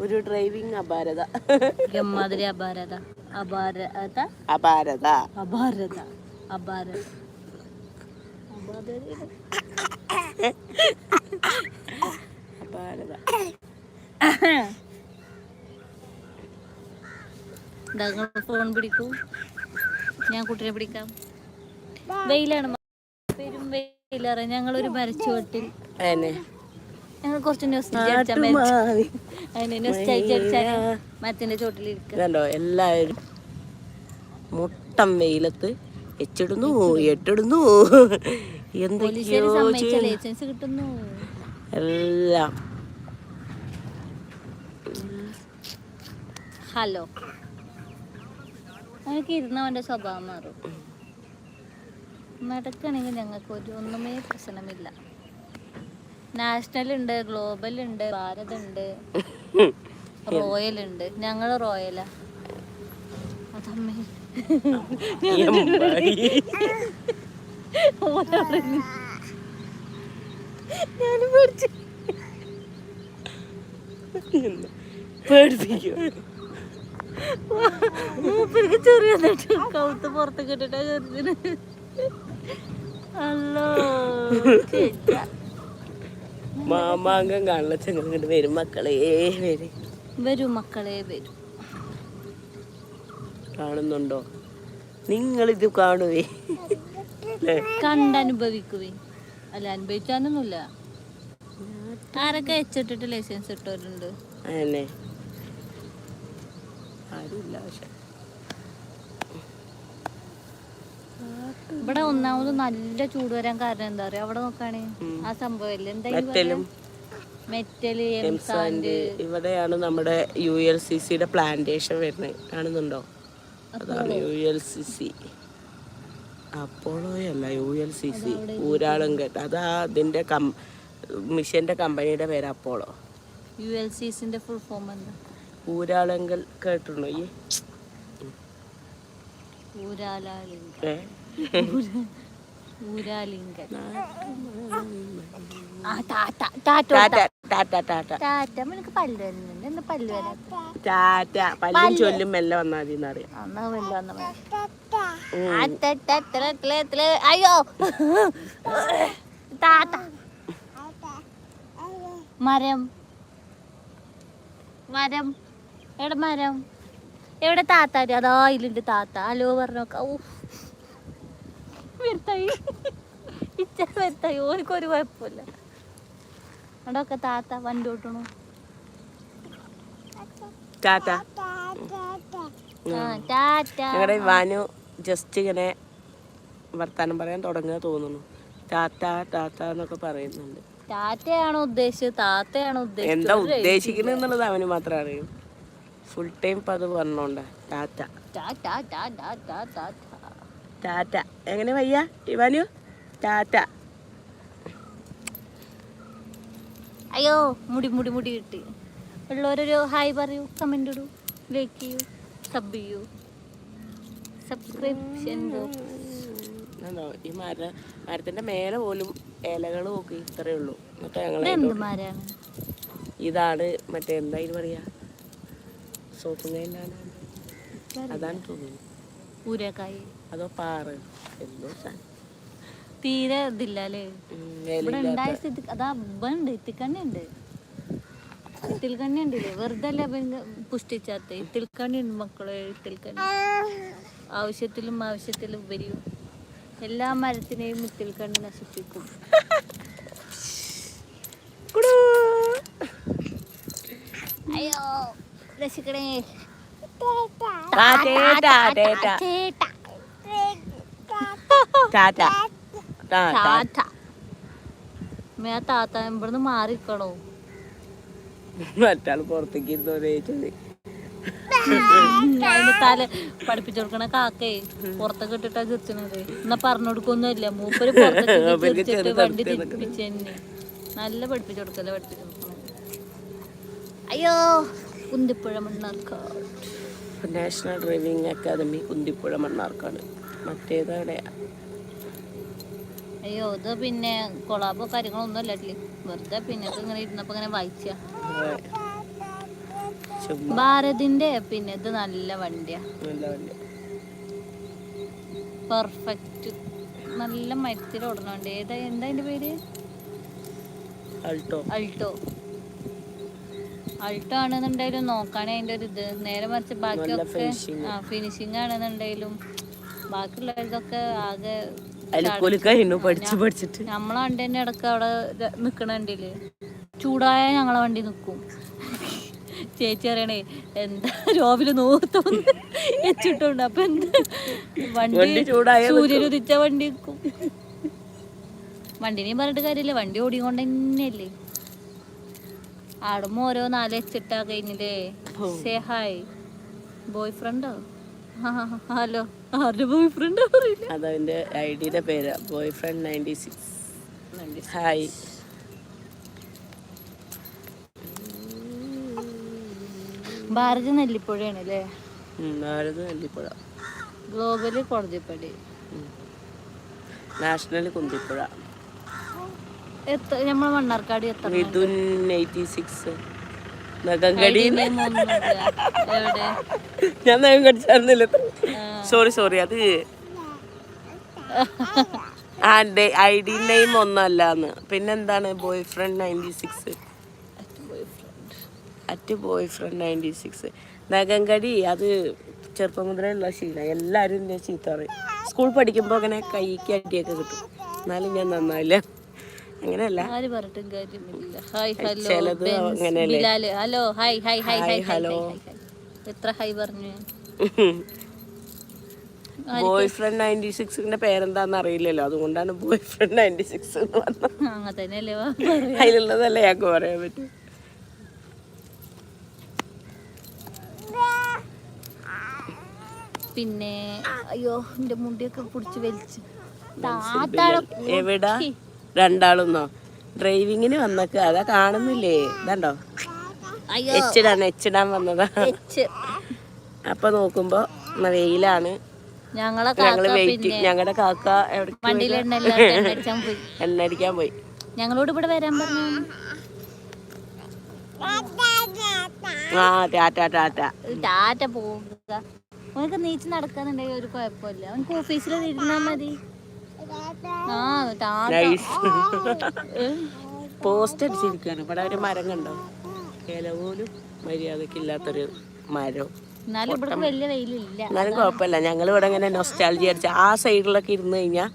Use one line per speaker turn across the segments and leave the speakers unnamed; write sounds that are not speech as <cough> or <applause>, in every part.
ഒരു ഡ്രൈവിംഗ് അപാരത.
എമ്മാതിരി അപാരത. അപാരത.
അപാരത.
അപാരത. അപാരത
അപാരത
ഫോൺ പിടിക്കൂ. ഞാൻ കുട്ടിനെ പിടിക്കാം. വെയിലാണ്. പേരും പെരും വെയിലറ ഞങ്ങളൊരു മരച്ചുവട്ടിൽ ഞങ്ങൾ കുറച്ച് ന്യൂസ് മരത്തിന്റെ ചോട്ടിലിരിക്കുക
കണ്ടോ എല്ലാവരും മുട്ടം വെയിലത്ത് എച്ചിടുന്നു എട്ടിടുന്നു എന്തൊക്കെയോ
കിട്ടുന്നു.
എല്ലാം.
ഹലോ. എനിക്ക് ഇരുന്നവന്റെ സ്വഭാവം മാറും. നടക്കണെങ്കിൽ ഞങ്ങൾക്ക് ഒരു ഒന്നുമേ പ്രശ്നമില്ല. നാഷണൽ ഉണ്ട് ഗ്ലോബൽ ഉണ്ട് ഭാരത് ഉണ്ട് റോയൽ ഉണ്ട് ഞങ്ങൾ റോയലാ അതമ്മേ
എമ്പായി.
ഞാൻ പേടിച്ചു
പേടിപ്പിക്കും
മൂപ്പർക്ക് ചെറിയ കൗത്ത് പുറത്ത് കിട്ടിട്ടാ ചെറുതിന്.
മാമാങ്കം കാണല ചെങ്ങോട്ട് വരും മക്കളെ വരും.
വരും മക്കളെ വരും.
കാണുന്നുണ്ടോ? നിങ്ങൾ നിങ്ങളിത് കാണുവേ? <laughs>
കണ്ടനുഭവിക്കുവേ. അല്ല അനുഭവിക്കാനൊന്നുമില്ല. ആരൊക്കെ വെച്ചിട്ടിട്ട് ലൈസൻസ് ഇട്ടവരുണ്ട്?
അതന്നെ. ഇല്ല പക്ഷെ.
ഇവിടെ ഒന്നാമത് നല്ല ചൂട് വരാൻ കാരണം എന്താ പറയാ അവിടെ നോക്കാണേ. ആ സംഭവല്ലേ എന്തായാലും എന്താ
മെറ്റലും. എംസാൻഡ് ഇവിടെയാണ് നമ്മുടെ യു എൽ സി സിയുടെ പ്ലാന്റേഷൻ വരുന്നത്. കാണുന്നുണ്ടോ? അതാണ് U L C C. അപ്പോളോയല്ല U L C C. Uralungal അതാ അതിന്റെ കം മിഷന്റെ കമ്പനിയുടെ പേര് അപ്പോളോ.
യു എൽ സി സിന്റെ ഫുൾ ഫോം എന്താ?
ഊരാളുങ്കൽ കേട്ടിട്ടുണ്ടോ? ഈ ഏ?
പല്ല്
ചൊല്ലും മെല്ലെ വന്നാൽ മതി. എന്നറിയാം.
അയ്യോ. താത്ത മരം. മരം. എവിടെ മരം? എവിടെ താത്താരി അതാ ഇതിലുണ്ട് താത്ത. അലോ പറഞ്ഞോക്ക. ഓ വരുത്തായി. ഇച്ച വരുത്തായി. ഓനിക്കൊരു കുഴപ്പമില്ല. അവിടെയൊക്കെ താത്ത വണ്ടി ഓട്ടണു.
ഞങ്ങളുടെ വാനു ജസ്റ്റ് ഇങ്ങനെ വർത്താനം പറയാൻ തുടങ്ങുക തോന്നുന്നു. ടാറ്റ ടാറ്റ എന്നൊക്കെ പറയുന്നുണ്ട്.
ടാറ്റയാണോ ഉദ്ദേശിച്ചത്? താത്തയാണോ
എന്താ ഉദ്ദേശിക്കുന്നത് എന്നുള്ളത് അവന് മാത്രം അറിയും ഫുൾ ടൈം ഇപ്പം അത് പറഞ്ഞോണ്ട. ടാറ്റ
ടാറ്റ ടാറ്റ ടാറ്റ ടാറ്റ
ടാറ്റ എങ്ങനെ വയ്യ? ഇവാനു? ടാറ്റ.
അയ്യോ മുടി മുടി മുടി കിട്ടി. ഉള്ളവരൊരു ഹായ് പറയൂ കമന്റ് ഇടൂ ലൈക്ക് ചെയ്യൂ സബ് ചെയ്യൂ. സബ്സ്ക്രിപ്ഷൻ
ആണോ ഈ മര മരത്തിന്റെ മേലെ പോലും ഇലകൾ നോക്കി ഇത്രയേ ഉള്ളൂ. എന്നിട്ട് ഞങ്ങൾ ഇതാണ് മറ്റേ എന്താ ഇത് പറയാ? അതാണ് തോന്നുന്നു.
ഊരക്കായി
അതോ പാറ്.
തീരെ ഇതില്ല അല്ലേ ഇവിടെ ഉണ്ടായ സ്ഥിതി അതാ ഉണ്ട് ഇത്തിക്കണ്ണി ഉണ്ട് ഇത്തിൽക്കണ്ണി ഉണ്ടല്ലേ വെറുതെ അല്ല പുഷ്ടിച്ചാത്ത? ഇത്തിൽക്കണ്ണി ഉണ്ട് മക്കളെ ഇത്തിൽക്കണ്ണി ആവശ്യത്തിലും ആവശ്യത്തിലും വരും എല്ലാ മരത്തിനെയും ഇത്തിൽക്കണ്ണി നശിപ്പിക്കും.
കുടൂ.
അയ്യോ രക്ഷിക്കണേ.
ടാറ്റേ, ടാറ്റേ,
മേ താത്ത ഇവിടുന്ന് മാറിക്കണോ
മറ്റാൾ പുറത്തേക്ക് ചോദിച്ചത്.
അതിന്റെ തല പഠിപ്പിച്ചു കൊടുക്കണ കാക്കേ പുറത്തൊക്കെ ഇട്ടിട്ടാ ചിരിച്ചണത്. എന്നാ പറഞ്ഞു കൊടുക്കൊന്നുമില്ല മൂപ്പര് പുറത്തൊക്കെ ചിരിച്ചിട്ട് വണ്ടി തിരിപ്പിച്ച് തന്നെ. നല്ല പഠിപ്പിച്ചു കൊടുക്കല്ലേ പഠിപ്പിച്ചു അയ്യോ. Kunthipuzha Mannarkkad.
National driving academy Kunthipuzha Mannarkkad. മറ്റേതാണ്?
അയ്യോ ഇത് പിന്നെ കൊളാബോ കാര്യങ്ങളൊന്നും അല്ലേ വെറുതെ പിന്നെ ഇങ്ങനെ ഇരുന്നപ്പോ ഇങ്ങനെ വായിച്ച. ഭാരതിന്റെ പിന്നെ ഇത് നല്ല വണ്ടിയാ. പെർഫെക്റ്റ് നല്ല മരത്തിൽ ഓടണ വണ്ടി. ഏതാ എന്താ അതിന്റെ പേര്?
അൾട്ടോ
അൾട്ടോ അൾട്ടോ ആണെന്നുണ്ടെങ്കിലും നോക്കാനേ അതിന്റെ ഒരു ഇത്. നേരെ മറിച്ച് ബാക്കിയൊക്കെ. ആ ഫിനിഷിങ് ആണെന്നുണ്ടെങ്കിലും ബാക്കിയുള്ളതൊക്കെ ആകെ നമ്മളെ വണ്ടി തന്നെ ഇടയ്ക്ക് അവിടെ നിക്കണ വണ്ടിയിൽ ചൂടായ ഞങ്ങളെ വണ്ടി നിക്കും. ചേച്ചി അറിയണേ എന്താ രാവിലെ നോർത്തോന്ന് വെച്ചിട്ടുണ്ട് അപ്പൊ എന്താ?
വണ്ടി
ഉദിച്ച വണ്ടി നിക്കും. വണ്ടിനെയും പറഞ്ഞിട്ട് കാര്യമില്ല വണ്ടി ഓടിക്കൊണ്ട് തന്നെയല്ലേ ആടുമ്പോ ഓരോ നാല് വെച്ചിട്ടാ കഴിഞ്ഞില്ലേ സേ ഹായ് ബോയ് ഫ്രണ്ടോ ഹലോ ആരുടെ ബോയ് ഫ്രണ്ട് അറിയില്ല.
അതതിന്റെ ഐ ഡിയുടെ പേര്. Boy friend ninety six hi
Bharat നെല്ലിപ്പുഴയാണ് അല്ലേ?
ഭാരത് നെല്ലിപ്പുഴ.
ഗ്ലോബൽ കോടതിപ്പടി.
നാഷണൽ കുന്തിപ്പുഴ.
നമ്മളെ മണ്ണാർക്കാട് എത്ര
മിഥുൻ എയ്റ്റി സിക്സ് ഞാൻ നഖം കടിച്ചായിരുന്നില്ല സോറി സോറി അത് ആ ഐ ഡി നെയിം ഒന്നല്ലാന്ന്. പിന്നെന്താണ് boy friend ninety six at boy friend ninety six നഖങ്കടി അത് ചെറുപ്പം മുതലേ ഉള്ള ശീലം. എല്ലാവരും എന്നെ ചീത്ത പറയും. സ്കൂൾ പഠിക്കുമ്പോൾ അങ്ങനെ കൈക്ക് അടിയൊക്കെ കിട്ടും. എന്നാലും ഞാൻ നന്നായില്ല. അങ്ങനെയല്ല.
ആര് പറഞ്ഞിട്ടും കാര്യമില്ല. Hi hello? Bilal hello hi hi hi hi
hello.
എത്ര ഹായ് പറഞ്ഞു?
ബോയ് ഫ്രണ്ട് നയന്റി സിക്സിന്റെ പേരെന്താന്ന് അറിയില്ലല്ലോ. അതുകൊണ്ടാണ് ബോയ് ഫ്രണ്ട് നയന്റി സിക്സ് എന്ന് പറഞ്ഞത്
അങ്ങനെ തന്നെയല്ലേ വാ. <laughs>
അതിലുള്ളതല്ലേ ഞങ്ങൾക്ക് പറയാൻ പറ്റും.
പിന്നെ അയ്യോ എന്റെ മുടിയൊക്കെ പിടിച്ച് വലിച്ചു. താത്താടെ
എവിടാ? രണ്ടാളൊന്നോ? ഡ്രൈവിങ്ങിന് വന്നക്ക. അതാ കാണുന്നില്ലേ? ഇതാണ്ടോ?
അയ്യോ.
എച്ചിടാൻ വന്നതാ. അപ്പൊ നോക്കുമ്പോ വെയിലാണ്.
ഞങ്ങളെ
വെയിറ്റ് ഞങ്ങളുടെ കാക്ക
എണ്ണടിക്കാൻ പോയി? ഞങ്ങളോട് ഇവിടെ വരാൻ പറഞ്ഞു.
ആ ടാറ്റ ടാറ്റ.
ടാറ്റ പോവുക. അവനക്ക് നീച്ച് നടക്കാന്നുണ്ടെങ്കിൽ ഒരു കുഴപ്പമില്ല. അവനക്ക് ഓഫീസിൽ ഇരുന്നാ മതി?
പോസ്റ്റ് അടിച്ചിരിക്കുകയാണ് ഇവിടെ ഒരു മരം കണ്ടോ? ഇല പോലും മര്യാദക്കില്ലാത്തൊരു മരം.
എന്നാലും
കുഴപ്പമില്ല. ഞങ്ങൾ ഇവിടെ ഇങ്ങനെ നൊസ്റ്റാലജി അടിച്ച ആ സൈഡിലൊക്കെ ഇരുന്ന് കഴിഞ്ഞാൽ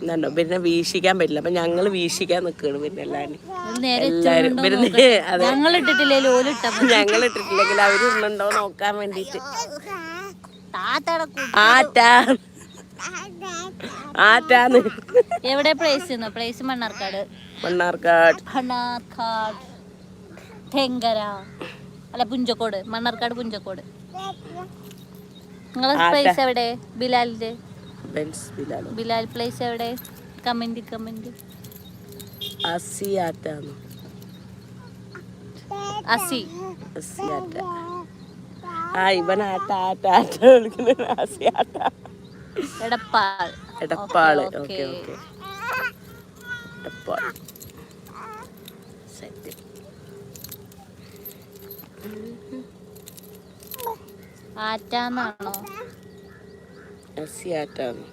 എന്താണ്ടോ പിന്നെ വീശിക്കാൻ പറ്റില്ല. അപ്പൊ ഞങ്ങൾ വീശിക്കാൻ നിൽക്കുകയാണ് പിന്നെ അതെ.
ഞങ്ങൾ
ഇട്ടിട്ടില്ലെങ്കിൽ അവർ ഉണ്ടോ നോക്കാൻ വേണ്ടിട്ട് ആറ്റാ ആറ്റാന്ന്.
എവിടെ പ്ലേസ് പ്ലേസ് മണ്ണാർക്കാട്.
മണ്ണാർക്കാട്.
മണ്ണാർക്കാട്. തെങ്കര. അല്ല പുഞ്ചക്കോട്. മണ്ണാർക്കാട് പുഞ്ചക്കോട്. നിങ്ങളെ പ്ലേസ് എവിടെ? ബിലാലിന്റെ. ബിലാൽ പ്ലേസ് എവിടെ? Comment comment.
അസി ആറ്റാന്ന്.
അസി.
അസി ആറ്റ. ആ ഇവൻ ആട്ട ആട്ട ആട്ട വിളിക്കുന്നത്. അസി ആട്ട
Edappal.
Edappal
okay,
okay
okay.
Okay. Edappal. Set.
ആറ്റാന്നാണോ?
അസി ആറ്റാന്ന്.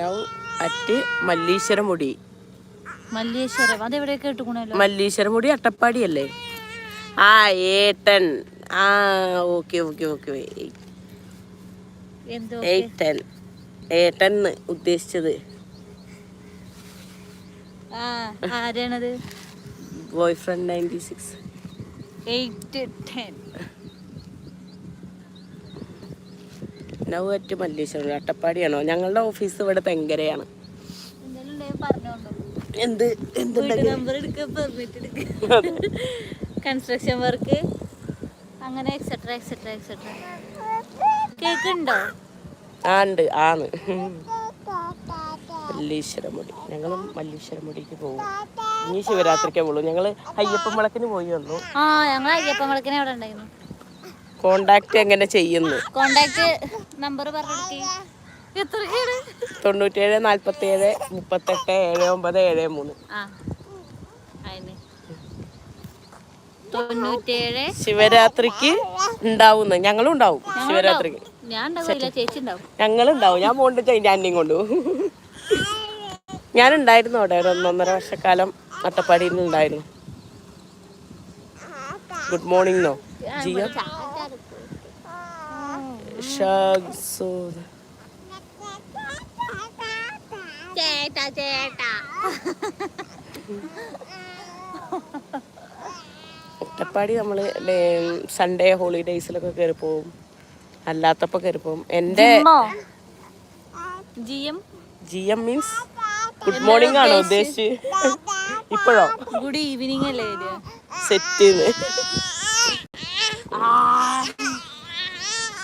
Now at മല്ലീശ്വരമുടി.
മല്ലീശ്വരം. അതെവിടെ കേട്ടുക്കണല്ലോ
മല്ലീശ്വരമുടി അട്ടപ്പാടിയല്ലേ? ആ ഏട്ടൻ. ആ ഓക്കെ ഓക്കെ ഓക്കെ. ഏട്ടൻ ഉദ്ദേശിച്ചത്.
ആ ആരാണത്?
Boy friend ninety six.
Eight ten.
Now at അട്ടപ്പാടിയാണോ? ഞങ്ങളുടെ ഓഫീസ് ഇവിടെ തെങ്കരയാണ് എന്ത്
കൺസ്ട്രക്ഷൻ വർക്ക് അങ്ങനെ എക്സെട്ര എക്സെട്ര എക്സെട്ര കേക്ക്
ആണ്ട് ആണ്. മല്ലീശ്വരമുടി. ഞങ്ങളും മല്ലീശ്വരമുടിക്ക് പോകും ഇനി ശിവരാത്രിക്കേ പോകുള്ളൂ ഞങ്ങൾ അയ്യപ്പൻ വിളക്കിന് പോയി വന്നു.
ആ ഞങ്ങൾ അയ്യപ്പൻ വിളക്കിനെ അവിടെ ഉണ്ടായിരുന്നു.
കോണ്ടാക്ട് എങ്ങനെ ചെയ്യുന്നു?
കോണ്ടാക്ട് നമ്പർ പറഞ്ഞു
തൊണ്ണൂറ്റേഴ് നാല്പത്തി നാൽപ്പത്തേഴ് മുപ്പത്തെട്ട് ഏഴ് ഒമ്പത് ഏഴ് മൂന്ന്.
ആ. തൊണ്ണൂറ്റേഴ്
ശിവരാത്രിക്ക് ഉണ്ടാവുന്ന ഞങ്ങളും ഉണ്ടാവും ശിവരാത്രിക്ക്.
ഞാൻ ഉണ്ടാവില്ല ചേച്ചി ഉണ്ടാവും
ഞങ്ങളുണ്ടാവും. ഞാൻ പോണ്ട് ചൈന്റെ അന്യം കൊണ്ടു ഞാൻ ഉണ്ടായിരുന്നു അവിടെ ഒരു ഒന്നൊന്നര വർഷക്കാലം അട്ടപ്പാടിയിൽ ഉണ്ടായിരുന്നു ഗുഡ് മോർണിംഗ് നോ ജിയ.
ചേട്ടാ ചേട്ടാ. <laughs>
അട്ടപ്പാടി നമ്മൾ സൺഡേ ഹോളിഡേയ്സിലൊക്കെ കയറി പോവും. അല്ലാത്തപ്പോൾ കയറി പോവും. എന്റെ
G? M
means good morning ആണോ ഉദ്ദേശിച്ച്? ഇപ്പോഴോ?
ഗുഡ് ഈവനിങ് അല്ലേ
സെറ്റ്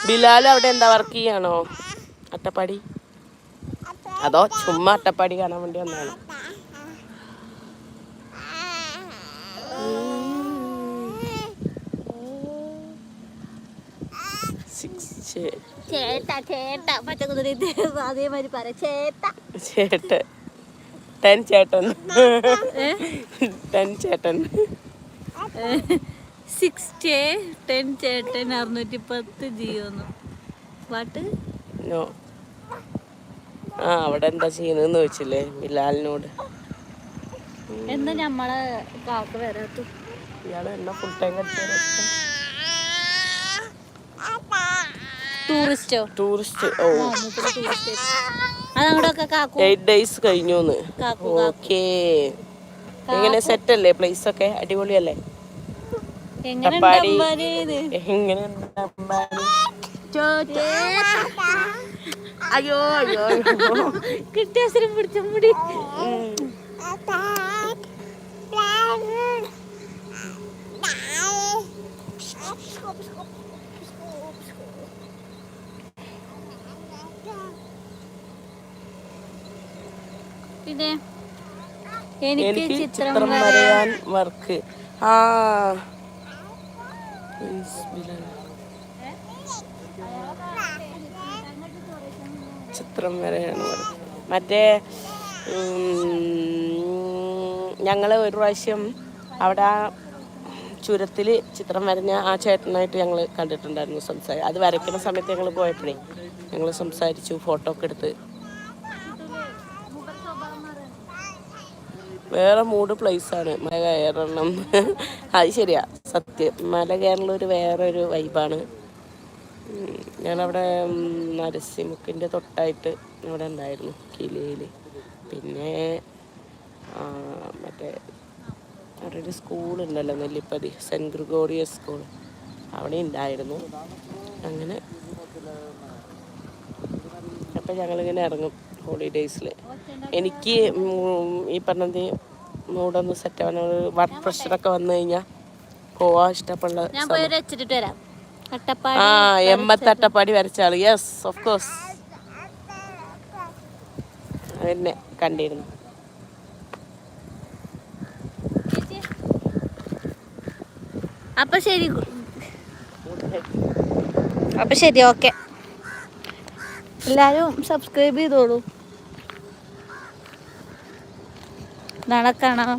ബിലാൽ അവിടെ എന്താ വർക്ക് ചെയ്യാണോ? അട്ടപ്പാടി? അതോ ചുമ്മാ അട്ടപ്പാടി കാണാൻ വേണ്ടി വന്നതാണ് സിക്സ്
ചേട്ടാ ചേട്ടാ. പച്ചക്കുതിരി അതേമാതിരി പറ. ചേട്ടാ.
ചേട്ടൻ. ടെൻ ചേട്ടൻ. ടെൻ ചേട്ടൻ.
സിക്സ് ടെൻ ചേട്ടൻ അറുന്നൂറ്റി പത്ത് ജിയോന്ന് പാട്ട്
നോ. ആ അവിടെ എന്താ ചെയ്യുന്നതെന്ന് ചോദിച്ചില്ലേ ബിലാലിനോട്.
എന്താ ഞമ്മളെ കാക്ക വരാത്തു
ഇയാൾ എന്നെ ഫുൾ ടൈം കടിച്ചു
ടൂറിസ്റ്റോ?
ടൂറിസ്റ്റ് ഓ.
ടൂറിസ്റ്റ്. അത് അങ്ങോട്ടൊക്കെ കാക്കു.
എയ്റ്റ് ഡേയ്സ് കഴിഞ്ഞു
കാക്കു
ഓക്കേ. എങ്ങനെ സെറ്റ് അല്ലേ പ്ലേസ് ഒക്കെ അടിപൊളിയല്ലേ? അയ്യോ അയ്യോ.
കിട്ടിയ പിടിച്ച മുടി. പിന്നെ എനിക്ക് ചിത്രം
വരയാൻ വർക്ക്. ആ. ചിത്രം വരയാണ് വർക്ക്. മറ്റേ ഞങ്ങൾ ഒരു പ്രാവശ്യം അവിടെ ആ ചുരത്തിൽ ചിത്രം വരഞ്ഞ ആ ചേട്ടനായിട്ട് ഞങ്ങൾ കണ്ടിട്ടുണ്ടായിരുന്നു സംസാരിച്ചു അത് വരയ്ക്കുന്ന സമയത്ത് ഞങ്ങൾ പോയപ്പോഴേ ഞങ്ങൾ സംസാരിച്ചു ഫോട്ടോ ഒക്കെ എടുത്ത് വേറെ മൂഡ് പ്ലേസ് ആണ്. മല കയറണം. <laughs> അത് ശരിയാ. സത്യം. മല കയറണ ഒരു വേറൊരു വൈബാണ് ഞാനവിടെ നരസിംഹക്കിന്റെ തൊട്ടായിട്ട് അവിടെ ഉണ്ടായിരുന്നു കിലയിൽ പിന്നെ മറ്റേ അവിടെ ഒരു സ്കൂളുണ്ടല്ലോ നെല്ലിപ്പതി സെന്റ് ഗ്രിഗോറിയസ് സ്കൂൾ അവിടെ ഉണ്ടായിരുന്നു. അങ്ങനെ. അപ്പം ഞങ്ങളിങ്ങനെ ഇറങ്ങും. ഹോളിഡേയ്സിൽ എനിക്ക് ഈ പറഞ്ഞത് മൂടൊന്ന് സെറ്റ് ആവാൻ വർക്ക് പ്രഷറൊക്കെ വന്നു കഴിഞ്ഞാൽ പോവാൻ ഇഷ്ടപ്പെടുന്ന
ഞാൻ പോയി ഒരു വെച്ചിട്ട് വരാം. അട്ടപ്പാടി
ആ എമ്മത്തട്ടപ്പാടി അട്ടപ്പാടി ആൾ യെസ് ഓഫ് കോഴ്സ് എന്നെ കണ്ടിരുന്നു.
അപ്പൊ ശരി. അപ്പൊ ശരി ഓക്കെ എല്ലാരും സബ്സ്ക്രൈബ് ചെയ്തോളൂ. നാളെ കാണാം.